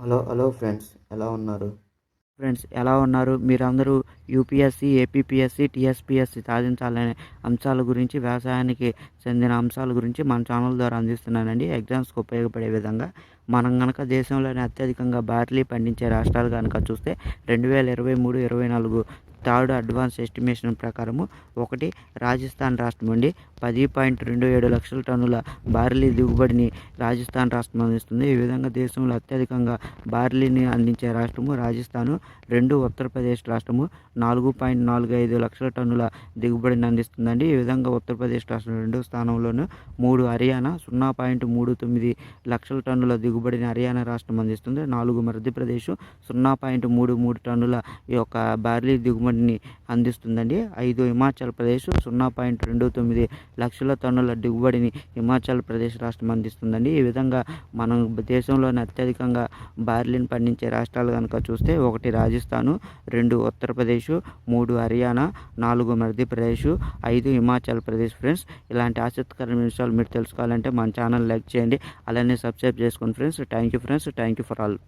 Hello hello friends ఎలా ఉన్నారు? Friends ఎలా ఉన్నారు? మీరందరూ యూపీఎస్సీ ఏపీపీఎస్సీ టీఎస్పీఎస్సీ సాధించాలనే అంశాల గురించి వ్యవసాయానికి చెందిన అంశాల గురించి మన ఛానల్ ద్వారా అందిస్తున్నానండి. ఎగ్జామ్స్కి ఉపయోగపడే విధంగా మనం కనుక దేశంలోనే అత్యధికంగా బార్లీ పండించే రాష్ట్రాలు కనుక చూస్తే రెండు వేల ఇరవై మూడు ఇరవై నాలుగు థర్డ్ అడ్వాన్స్ ఎస్టిమేషన్ ప్రకారము ఒకటి రాజస్థాన్ రాష్ట్రం అండి. పది పాయింట్ రెండు ఏడు లక్షల టన్నుల బార్లీ దిగుబడిని రాజస్థాన్ రాష్ట్రం అందిస్తుంది. ఈ విధంగా దేశంలో అత్యధికంగా బార్లీని అందించే రాష్ట్రము రాజస్థాను. రెండు ఉత్తరప్రదేశ్ రాష్ట్రము నాలుగు పాయింట్ నాలుగు ఐదు లక్షల టన్నుల దిగుబడిని అందిస్తుందండి. ఈ విధంగా ఉత్తరప్రదేశ్ రాష్ట్రం రెండో స్థానంలోను మూడు హర్యానా సున్నా పాయింట్ మూడు తొమ్మిది లక్షల టన్నుల దిగుబడిని హర్యానా రాష్ట్రం అందిస్తుంది. నాలుగు మధ్యప్రదేశ్ సున్నా పాయింట్ మూడు మూడు టన్నుల ఈ యొక్క బార్లీ దిగుబడి దిగుబడిని అందిస్తుందండి. ఐదు హిమాచల్ ప్రదేశ్ సున్నా పాయింట్ రెండు తొమ్మిది లక్షల టన్నుల దిగుబడిని హిమాచల్ ప్రదేశ్ రాష్ట్రం అందిస్తుందండి. ఈ విధంగా మనం దేశంలోని అత్యధికంగా బార్లీని పండించే రాష్ట్రాలు కనుక చూస్తే ఒకటి రాజస్థాను రెండు ఉత్తరప్రదేశ్ మూడు హర్యానా నాలుగు మధ్యప్రదేశ్ ఐదు హిమాచల్ ప్రదేశ్ ఫ్రెండ్స్. ఇలాంటి ఆసక్తికరమైన విషయాలు మీరు తెలుసుకోవాలంటే మన ఛానల్ లైక్ చేయండి. అలానే సబ్స్క్రైబ్ చేసుకోండి friends thank you friends thank you for all.